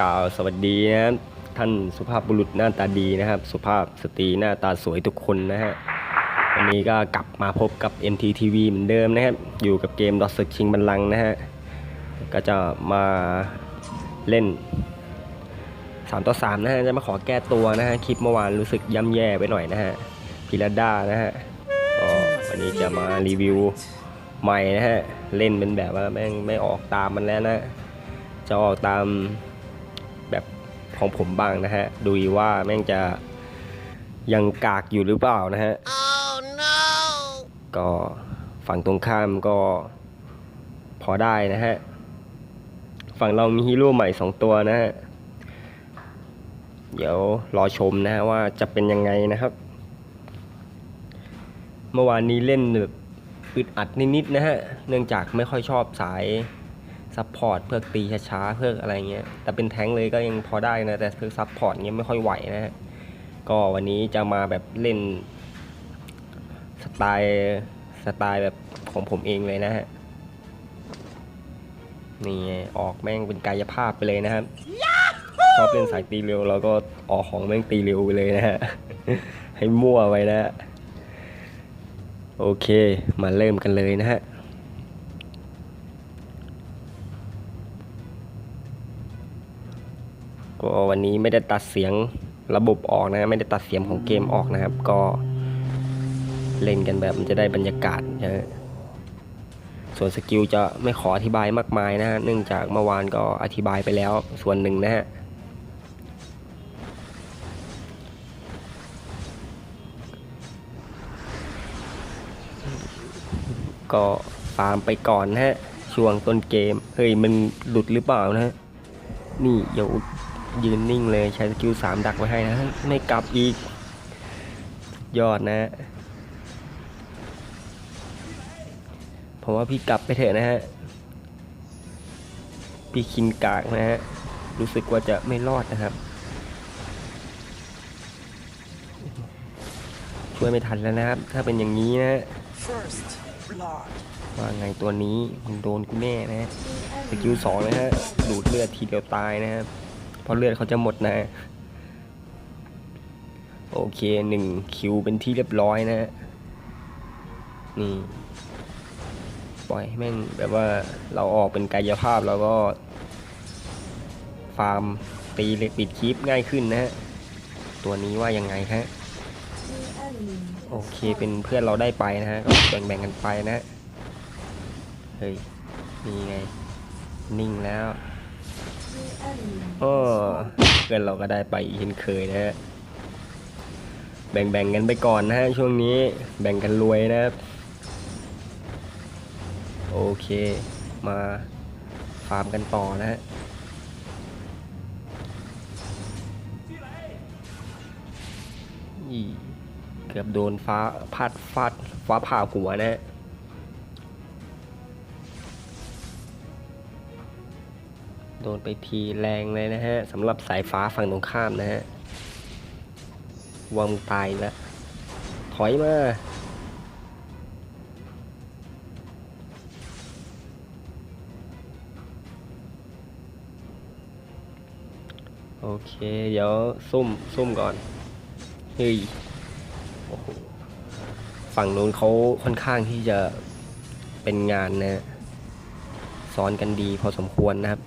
กล่าวสวัสดีนะครับท่านสุภาพบุรุษหน้าตาดีนะครับ สุภาพสตรีหน้าตาสวยทุกคนนะฮะวันนี้ก็กลับมาพบกับ MTTV เหมือนเดิมนะครับ อยู่กับเกมดอทศึกชิงบัลลังนะฮะก็จะมาเล่น 3 ต่อ 3 นะฮะ จะมาขอแก้ตัวนะฮะ คลิปเมื่อวานรู้สึกย่ำแย่ไปหน่อยนะฮะพิรดานะฮะก็วันนี้จะมารีวิวใหม่นะฮะ เล่นเป็นแบบว่าแม่งไม่ออกตามมันแล้วนะ จะออกตาม ของผมบ้างนะฮะ ดูว่าแม่งจะยังกากอยู่หรือเปล่านะฮะ Oh no! ก็ฝั่งตรงข้ามก็พอได้นะฮะ ฝั่งเรามีฮีโร่ใหม่สองตัวนะฮะ เดี๋ยวรอชมนะฮะว่าจะเป็นยังไงนะครับ เมื่อวานนี้เล่นแบบอึดอัดนิดๆนะฮะ เนื่องจากไม่ค่อยชอบสาย ซัพพอร์ตเพื่อตีช้าๆเพื่ออะไรเงี้ยแต่เป็นแท้งเลยก็ยังพอได้นะ แต่เพื่อซัพพอร์ตเงี้ยไม่ค่อยไหวนะฮะก็วันนี้จะมาแบบเล่นสไตล์สไตล์แบบของผมเองเลยนะฮะนี่ไงออกแม่งเป็นกายภาพไปเลยนะครับชอบเล่นสายตีเร็วแล้วก็ออกของแม่งตีเร็วไปเลยนะฮะให้มั่วไว้นะฮะโอเคมาเริ่มกันเลยนะฮะ ก็วันนี้ไม่ได้ตัดเสียงระบบออกนะ ไม่ได้ตัดเสียงของเกมออกนะครับ ก็เล่นกันแบบมันจะได้บรรยากาศนะส่วนสกิลจะไม่ขออธิบายมากมายนะฮะ เนื่องจากเมื่อวานก็อธิบายไปแล้วส่วนหนึ่งนะฮะก็ฟาร์มไปก่อนนะฮะ ช่วงต้นเกม เฮ้ย มันหลุดหรือเปล่านะฮะ นี่เดี๋ยว ยืนนิ่งเลยใช้สกิลสามดักไว้ให้นะ ไม่กลับอีก ยอดนะฮะผมว่าพี่กลับไปเถอะนะฮะ พี่คินกากนะฮะ รู้สึกว่าจะไม่รอดนะครับ ช่วยไม่ทันแล้วนะครับ ถ้าเป็นอย่างนี้นะ ว่าไงตัวนี้มึงโดนกูแน่นะฮะสกิลสองนะฮะ ดูดเลือดทีเดียวตายนะครับ เพราะเลือดเขาจะหมดนะ โอเคหนึ่งคิวเป็นที่เรียบร้อยนะฮะนี่ปล่อยให้แม่งแบบว่าเราออกเป็นกายภาพแล้วก็ ฟาร์มตีเลยปิดคลิปง่ายขึ้นนะฮะ ตัวนี้ว่ายังไงฮะ โอเคเป็นเพื่อนเราได้ไปนะฮะก็แบ่งๆกันไปนะฮะเฮ้ย นี่ไง นิ่งแล้ว โอ้เพื่อนเราก็ได้ไปอีกเช่นเคยนะฮะแบ่งๆกันไปก่อนนะฮะช่วงนี้แบ่งกันรวยนะครับโอเค มาฟาร์มกันต่อนะฮะอีเกือบโดนฟ้าพัดฟาดฟ้าผ่าหัวนะฮะ โดนไปทีแรงเลยนะฮะสำหรับสายฟ้าฝั่งตรงข้ามนะฮะวางตายแล้วถอยมาโอเค เดี๋ยวซุ่มซุ่มก่อนเฮ้ยโอ้โหฝั่งนู้นเขาค่อนข้างที่จะเป็นงานนะซ้อนกันดีพอสมควรนะครับ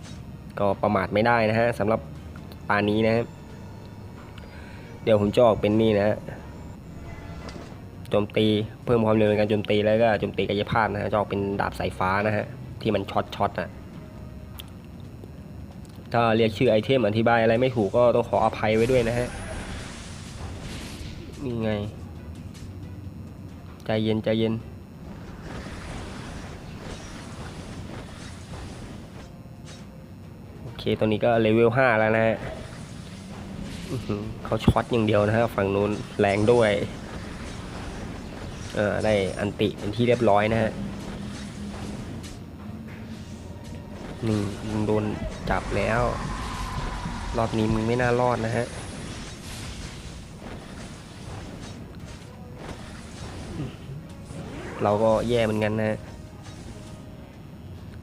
ก็ประมาทไม่ได้นะฮะสำหรับปานี้นะฮะเดี๋ยวผมจะออกเป็นนี่นะฮะโจมตีเพิ่มความเร็วในการโจมตีแล้วก็โจมตีกายภาพนะฮะจะออกเป็นดาบสายฟ้านะฮะที่มันช็อตช็อตอะถ้าเรียกชื่อไอเทมอธิบายอะไรไม่ถูกก็ต้องขออภัยไว้ด้วยนะฮะนี่ไง ใจเย็นใจเย็น ตอนนี้ก็เลเวล5แล้วนะฮะเขาช็อตอย่างเดียวนะฮะฝั่งนู้นแรงด้วยเออได้อันติเป็นที่เรียบร้อยนะฮะนี่มึงโดนจับแล้ว รอบนี้มึงไม่น่ารอดนะฮะเราก็แย่เหมือนกันนะฮะ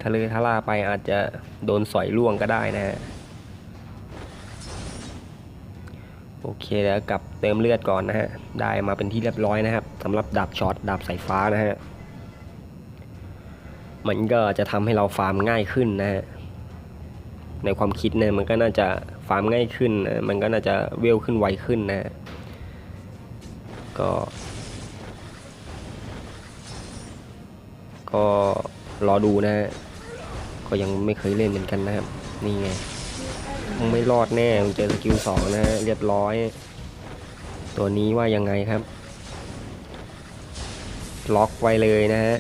ทะเลทะลาไปอาจจะโดนสอยล่วงก็ได้นะฮะแล้วกลับเติมเลือดก่อนนะฮะ ได้มาเป็นที่เรียบร้อยนะครับสำหรับดาบช็อตดาบสายฟ้านะฮะ มันก็จะทำให้เราฟาร์มง่ายขึ้นนะฮะ ในความคิดเนี่ยมันก็น่าจะฟาร์มง่ายขึ้นนะมันก็น่าจะเวลขึ้นไวขึ้นนะฮะก็ ก็รอดูนะฮะ ก็ยังไม่เคยเล่นเหมือนกันนะครับ นี่ไงมึงไม่รอดแน่มึงเจอสกิลสองนะฮะเรียบร้อย ตัวนี้ว่ายังไงครับ ล็อกไว้เลยนะฮะ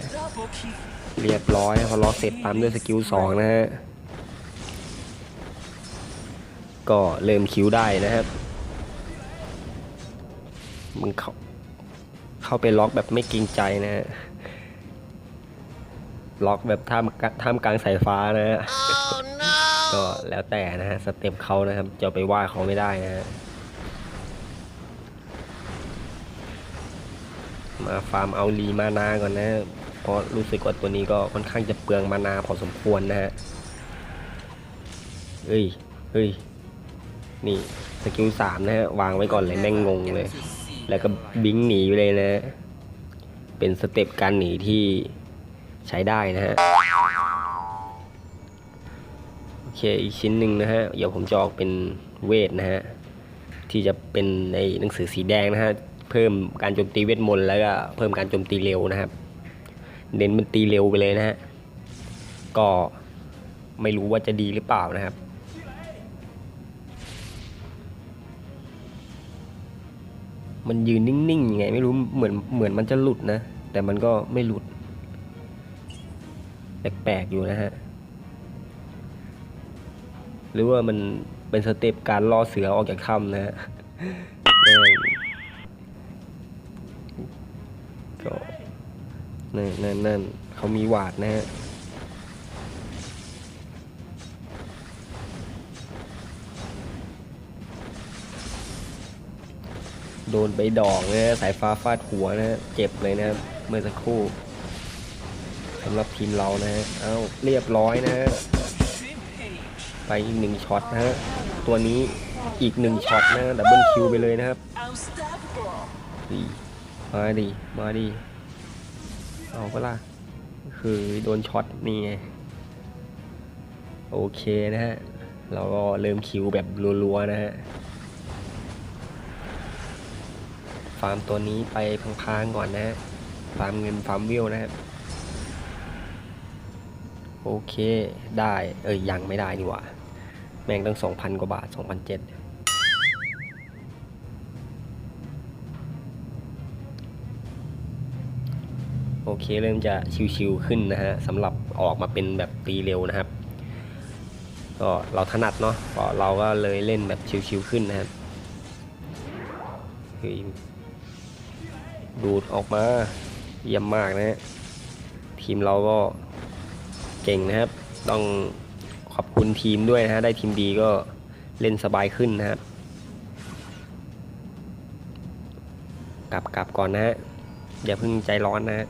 เรียบร้อยพอล็อกเสร็จตามด้วยสกิลสองนะฮะก็เริ่มคิวได้นะครับมึงเข้าเข้าไปล็อกแบบไม่เกรงใจนะฮะ ล็อกแบบท่ามกท่ามกลางสายฟ้านะฮะ Oh no! ก็แล้วแต่นะฮะสเต็ปเขานะครับจะไปว่าเขาไม่ได้นะฮะมาฟาร์มเอาลีมานาก่อนนะเพราะรู้สึกว่าตัวนี้ก็ค่อนข้างจะเปลืองมานาพอสมควรนะฮะเฮ้ยเฮ้ยนี่สกิลสามนะฮะวางไว้ก่อนเลยแม่งงงเลย แล้วก็บิงหนีไปเลยนะฮะเป็นสเต็ปการหนีที่ ใช้ได้นะฮะโอเคอีกชิ้นหนึ่งนะฮะเดี๋ยวผมจะออกเป็นเวทนะฮะที่จะเป็นในหนังสือสีแดงนะฮะเพิ่มการโจมตีเวทมนต์แล้วก็เพิ่มการโจมตีเร็วนะครับเน้นมันตีเร็วไปเลยนะฮะก็ไม่รู้ว่าจะดีหรือเปล่านะครับมันยืนนิ่งๆยังไงไม่รู้เหมือนเหมือนมันจะหลุดนะ แต่มันก็ไม่หลุด แปลกๆอยู่นะฮะ หรือว่ามันเป็นสเต็ปการล่อเสือออกจากถ้ำนะฮะก็นั่นนั่นนั่นเขามีหวาดนะฮะโดนไปดอกนะฮะสายฟ้าฟาดหัวนะฮะเจ็บเลยนะเมื่อสักครู่ สำหรับทีมเรานะฮะเอาเรียบร้อยนะฮะไปอีกหนึ่งช็อตนะฮะตัวนี้อีกหนึ่งช็อตนะดับเบิลคิวไปเลยนะครับดีมาดีมาดีเอาเปะล่ะคือโดนช็อตนี่ไงโอเคนะฮะ เราก็เริ่มคิวแบบรัวๆนะฮะ ฟาร์มตัวนี้ไปพังๆก่อนนะฮะ ฟาร์มเงินฟาร์มวิวนะครับ โอเคได้ เอ้ยยังไม่ได้นี่หว่า แม่งตั้งสองพันกว่าบาทสองพันเจ็ดโอเคเริ่มจะชิวๆขึ้นนะฮะสำหรับออกมาเป็นแบบตีเร็วนะครับ ก็เราถนัดเนาะก็เราก็เลยเล่นแบบชิวๆขึ้นนะครับดูดออกมาเยี่ยมมากนะฮะทีมเราก็ เก่งนะครับ ต้องขอบคุณทีมด้วยนะฮะ ได้ทีมดีก็เล่นสบายขึ้นนะครับ กลับกลับก่อนนะฮะ อย่าเพิ่งใจร้อนนะฮะ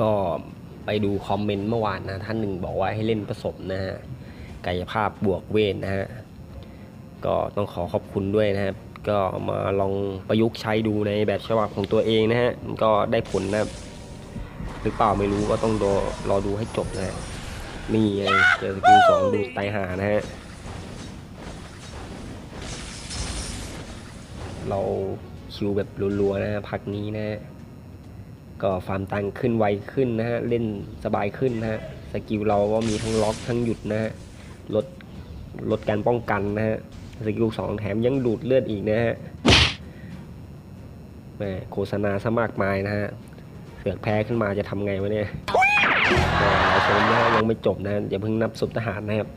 ก็ไปดูคอมเมนต์เมื่อวานนะท่านหนึ่งบอกว่าให้เล่นผสมนะฮะกายภาพบวกเวทนะฮะก็ต้องขอขอบคุณด้วยนะครับ ก็มาลองประยุกต์ใช้ดูในแบบฉบับของตัวเองนะฮะก็ได้ผลนะหรือเปล่าไม่รู้ก็ต้องรอรอดูให้จบนะฮะนี่ไงเจอสกิลสองดูไตายหานะฮะเราคิวแบบรัวๆนะฮะพักนี้นะฮะก็ฟาร์มตังค์ขึ้นไวขึ้นนะฮะ เล่นสบายขึ้นนะฮะ สกิลเราก็มีทั้งล็อกทั้งหยุดนะฮะ ลดลดการป้องกันนะฮะ สกิลสองแถมยังดูดเลือดอีกนะฮะแมโฆษณาซะมากมายนะฮะเสือกแพ้ขึ้นมาจะทำไงวะเนี่ยก็เราชมนะฮะยังไม่จบนะอย่าเพิ่งนับสุดทหารนะครับ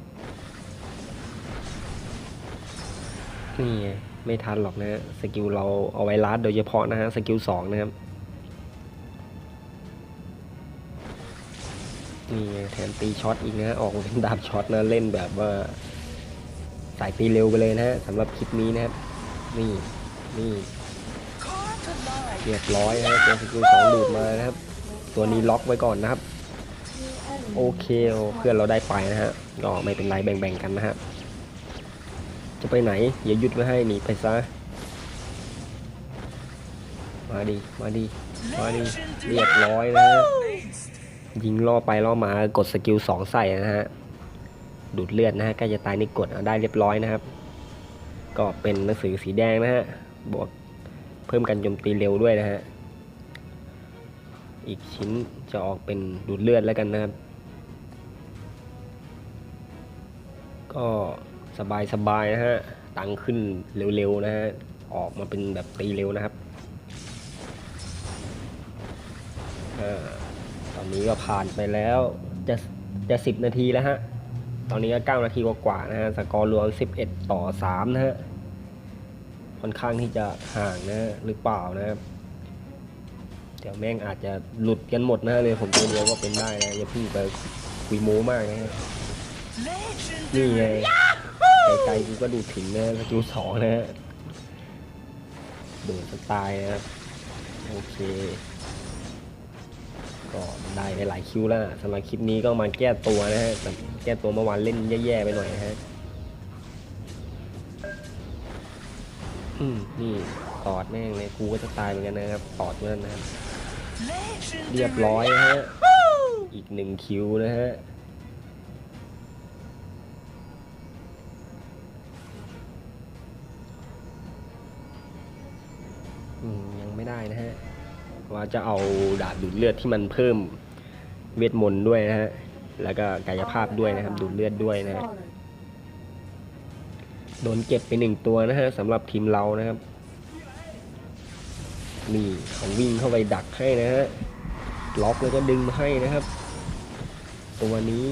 นี่ไงไม่ทันหรอกนะฮะสกิลเราเอาไว้ลัดโดยเฉพาะนะฮะสกิลสองนะครับนี่ไงแถมตีช็อตอีกนะฮะออกเป็นดาบช็อตนะเล่นแบบว่า สายตีเร็วไปเลยนะฮะสำหรับคลิปนี้นะครับ นี่นี่เรียบร้อยนะเจอสกิลสองดูดมานะครับ ตัวนี้ล็อกไว้ก่อนนะครับ โอเคเพื่อนเราได้ไปนะฮะก็ไม่เป็นไรแบ่งๆกันนะฮะจะไปไหนอย่าหยุดไว้ให้หนีไปซะมาดิมาดิมาดิเรียบร้อยนะฮะยิงล่อไปล่อมากดสกิลสองใส่นะฮะ ดูดเลือดนะฮะใกล้จะตายนี่กดเอาได้เรียบร้อยนะครับ ก็เป็นหนังสือสีแดงนะฮะบวกเพิ่มกันโจมตีเร็วด้วยนะฮะอีกชิ้นจะออกเป็นดูดเลือดแล้วกันนะครับ ก็สบายสบายๆนะฮะตังขึ้นเร็วๆนะฮะออกมาเป็นแบบตีเร็วนะครับอตอนนี้ก็ผ่านไปแล้วจะจะสิบนาทีแล้วฮะ ตอนนี้ก็เก้านาทีกว่าๆนะฮะสกอร์รวมสิบเอ็ดต่อสามนะฮะค่อนข้างที่จะห่างนะฮะหรือเปล่านะครับเดี๋ยวแม่งอาจจะหลุดกันหมดนะฮะเลยผมตัวเดียวก็เป็นได้นะอย่าพิ่งไปคุยโม้มากนะฮะนี่ไงไกลๆกูก็ดูถึงนะสกิลสองนะฮะโดนสไตล์นะครับโอเคก็ได้ไปหลายคิวแล้วนะสำหรับคลิปนี้ก็มาแก้ตัวนะฮะ แก้ตัวเมื่อวานเล่นแย่ๆไปหน่อยนะฮะอืมนี่ตอดแม่งเลยกูก็จะตายเหมือนกันนะครับตอดเมื่อนนะครับเรียบร้อยฮะอีกหนึ่งคิวนะฮะอืมยังไม่ได้นะฮะว่าจะเอาดาบดูดเลือดที่มันเพิ่มเวทมนต์ด้วยนะฮะ แล้วก็กายภาพด้วยนะครับ ดูดเลือดด้วยนะฮะโดนเก็บไปหนึ่งตัวนะฮะสำหรับทีมเรานะครับนี่เขาวิ่งเข้าไปดักให้นะฮะล็อกแล้วก็ดึงมาให้นะครับ ตัวนี้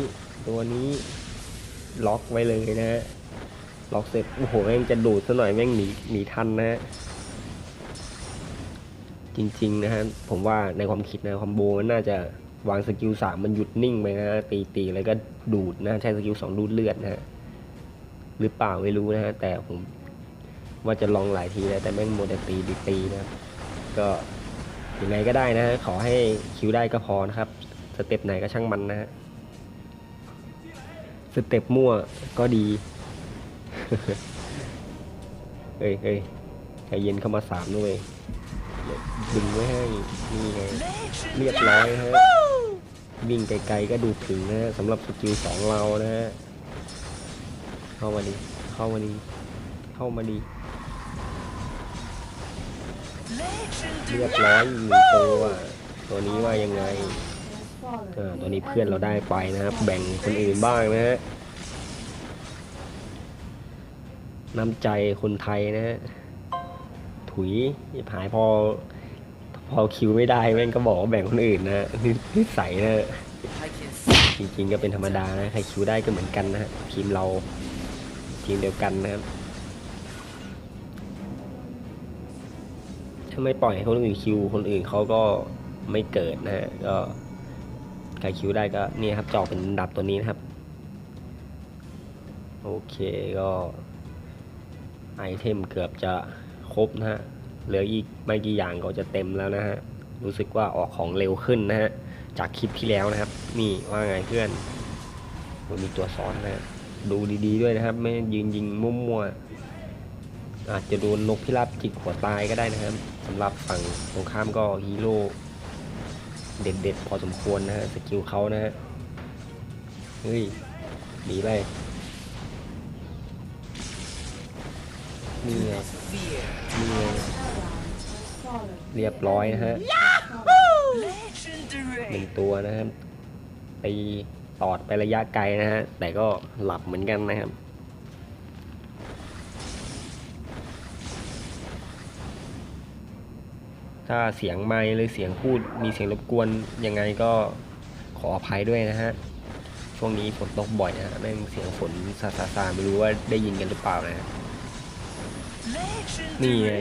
ตัวนี้ล็อกไว้เลยนะฮะล็อกเสร็จโอ้โหแม่งจะดูดซะหน่อยแม่งหนีหนีทันนะฮะจริงๆนะฮะผมว่าในความคิดนะคอมโบมันน่าจะ วางสกิลสามมันหยุดนิ่งไปนะตีตีๆแล้วก็ดูดนะใช้สกิลสองดูดเลือดนะฮะหรือเปล่าไม่รู้นะฮะแต่ผมว่าจะลองหลายทีแล้วแต่แม่งโมวแต่ตีตีตีนะครับ ก็ยังไงก็ได้นะฮะขอให้คิวได้ก็พอนะครับ สเต็ปไหนก็ช่างมันนะฮะสเต็ปมั่วก็ดีเฮ้ยเฮ้ยใจเย็นเข้ามาสามด้วยดึงไว้ให้นี่ไงเรียบร้อยฮะ วิ่งไกลๆก็ดูถึงนะฮะสำหรับสกิลสองเรานะฮะเข้ามาดิเข้ามาดิเข้ามาดิเรียบร้อยอีกหนึ่งตัวตัวนี้ว่ายังไงอ่าตัวนี้เพื่อนเราได้ไปนะครับแบ่งคนอื่นบ้างนะฮะน้ำใจคนไทยนะฮะถุยหายพอ พอคิวไม่ได้แม่งก็บอกว่าแบ่งคนอื่นนะนินิสัยนะจริงๆก็เป็นธรรมดานะใครคิวได้ก็เหมือนกันนะทีมเราทีมเดียวกันนะครับถ้าไม่ปล่อยให้คนอื่นคิวคนอื่นเขาก็ไม่เกิดนะฮะก็ใครคิวได้ก็นี่ครับจอกเป็นดับตัวนี้นะครับ โอเคก็ไอเทมเกือบจะครบนะฮะ เหลืออีกไม่กี่อย่างก็จะเต็มแล้วนะฮะ รู้สึกว่าออกของเร็วขึ้นนะฮะ จากคลิปที่แล้วนะครับ นี่ว่าไงเพื่อนมันมีตัวซ้อนนะ ดูดีๆด้วยนะครับ ไม่ยืนยิงมั่วๆอาจจะโดนนกพิราบจิกหัวตายก็ได้นะครับสำหรับฝั่งตรงข้ามก็ฮีโร่เด็ดๆ พอสมควรนะฮะ สกิลเขานะฮะ เฮ้ยหนีไป นี่ไงนี่ไงเรียบร้อยนะฮะหนึ่งตัวนะครับไปตอดไประยะไกลนะฮะ แต่ก็หลับเหมือนกันนะครับถ้าเสียงไมค์หรือเสียงพูดมีเสียงรบกวนยังไงก็ขออภัยด้วยนะฮะ ช่วงนี้ฝนตกบ่อยนะฮะแม่งเสียงฝนซาซาซาไม่รู้ว่าได้ยินกันหรือเปล่านะฮะ นี่ไง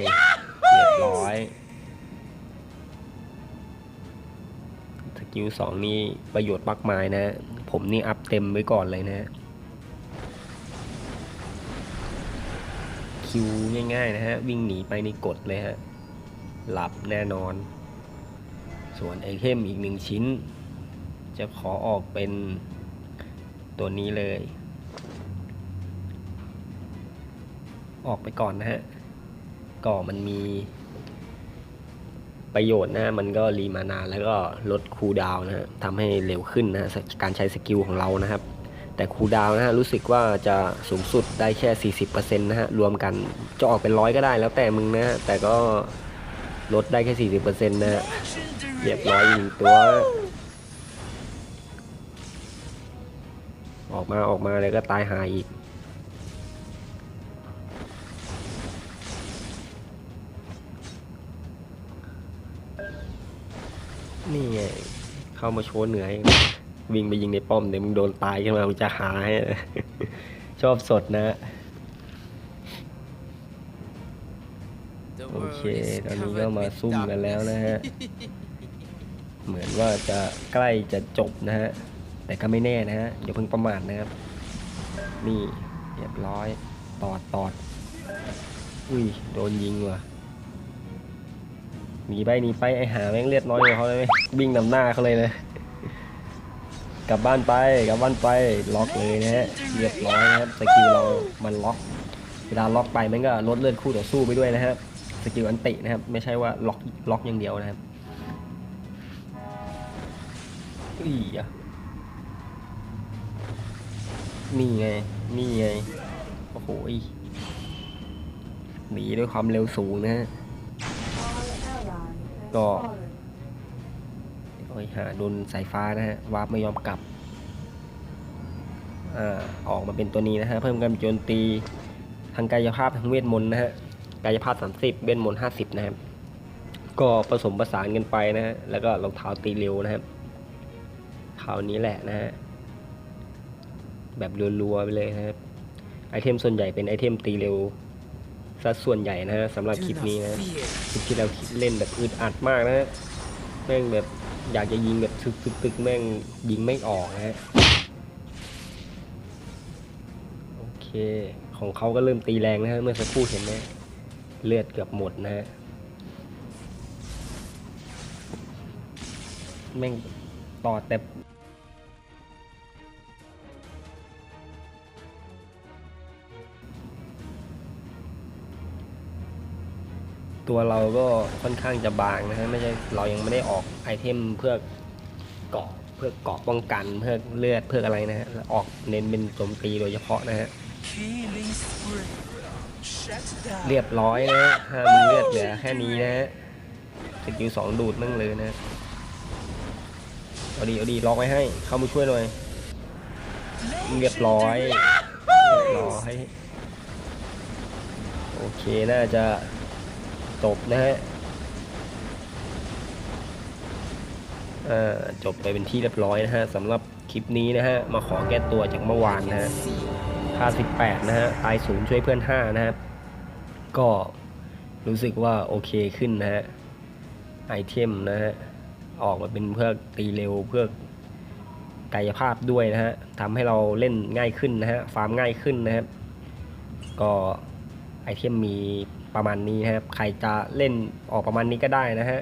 เรียบร้อย สกิลสองนี่ประโยชน์มากมายนะ ผมนี่อัพเต็มไว้ก่อนเลยนะฮะคิวง่ายๆนะฮะ วิ่งหนีไปนี่กดเลยฮะ หลับแน่นอน ส่วนไอเทมอีกหนึ่งชิ้น จะขอออกเป็นตัวนี้เลย ออกไปก่อนนะฮะก็มันมี ประโยชน์นะมันก็รีมานานแล้วก็ลดคูลดาวน์นะฮะทำให้เร็วขึ้นนะการใช้สกิลของเรานะครับ แต่คูลดาวน์นะฮะรู้สึกว่าจะสูงสุดได้แค่ 40%นะฮะรวมกันจะออกเป็นร้อยก็ได้แล้วแต่มึงนะฮะแต่ก็ลดได้แค่ 40%นะฮะเรียบร้อยอีกหนึ่งตัวออกมาออกมาเลยก็ตายหาอีก นี่ไงเข้ามาโชว์เหนือเองวิ่งไปยิงในป้อมเดี๋ยวมึงโดนตายขึ้นมามึงจะหาให้ชอบสดนะโอเคตอนนี้ก็มาซุ่มกันแล้วนะฮะ เหมือนว่าจะใกล้จะจบนะฮะ แต่ก็ไม่แน่นะฮะอย่าเพิ่งประมาทนะครับ นี่เรียบร้อย ตอดตอด อุ้ย โดนยิงว่ะ หนีไปหนีไปไอหาแม่งเลือดน้อยกว่าเขาเลยวิ่งนำหน้าเขาเลยเลยกลับบ้านไปกลับบ้านไปล็อกเลยนะฮะเรียบร้อยนะครับสกิลเรามันล็อก เวลาล็อกไปมันก็ลดเลือดคู่ต่อสู้ไปด้วยนะครับสกิลอันตินะครับ ไม่ใช่ว่าล็อกล็อกอย่างเดียวนะครับอีอะนี่ไงนี่ไงโอ้โหหนีด้วยความเร็วสูงนะฮะ ก็โอ้ยหาโดนสายฟ้านะฮะวาร์ปไม่ยอมกลับอ่าออกมาเป็นตัวนี้นะฮะเพิ่มการโจมตีทางกายภาพทางเวทมนต์นะฮะกายภาพ 30 เวทมนต์50 นะครับ ก็ผสมประสานกันไปนะฮะแล้วก็รองเท้าตีเร็วนะครับคราวนี้แหละนะฮะแบบรัวๆไปเลยนะครับไอเทมส่วนใหญ่เป็นไอเทมตีเร็ว ซะส่วนใหญ่นะฮะสำหรับ Do คลิป not นี้นะ fear. คลิปที่เราคิดเล่นแบบอึดอัดมากนะฮะแม่งแบบอยากจะยิงแบบตึกตึกตึกแม่งยิงไม่ออกนะฮะโอเค ของเขาก็เริ่มตีแรงนะฮะเมื่อสักครู่เห็นไหมเลือดเกือบหมดนะฮะแม่งต่อแต่ ตัวเราก็ค่อนข้างจะบางนะฮะไม่ใช่เรายังไม่ได้ออกไอเทมเพื่อเกาะเพื่อเกาะป้องกันเพื่อเลือดเพื่ออะไรนะฮะออกเน้นเป็นโจมตีโดยเฉพาะนะฮะเรียบร้อยนะฮะห้ามีเลือดเหลือแค่นี้นะฮะสกิลสองดูดมั่งเลยนะเอาดีเอาดีล็อกไว้ให้ เข้ามาช่วยหน่อยเรียบร้อยเรียบร้อยโอเคน่าจะ จบนะฮะอ่าจบไปเป็นที่เรียบร้อยนะฮะสำหรับคลิปนี้นะฮะ มาขอแก้ตัวจากเมื่อวานนะฮะค่า 18 นะฮะตายศูนย์ช่วยเพื่อน 5 นะครับ ก็รู้สึกว่าโอเคขึ้นนะฮะ ไอเทมนะฮะ ออกมาเป็นเพื่อตีเร็วเพื่อกายภาพด้วยนะฮะทำให้เราเล่นง่ายขึ้นนะฮะ ฟาร์มง่ายขึ้นนะครับ ก็ไอเทมมี ประมาณนี้ครับ ใครจะเล่นออกประมาณนี้ก็ได้นะฮะ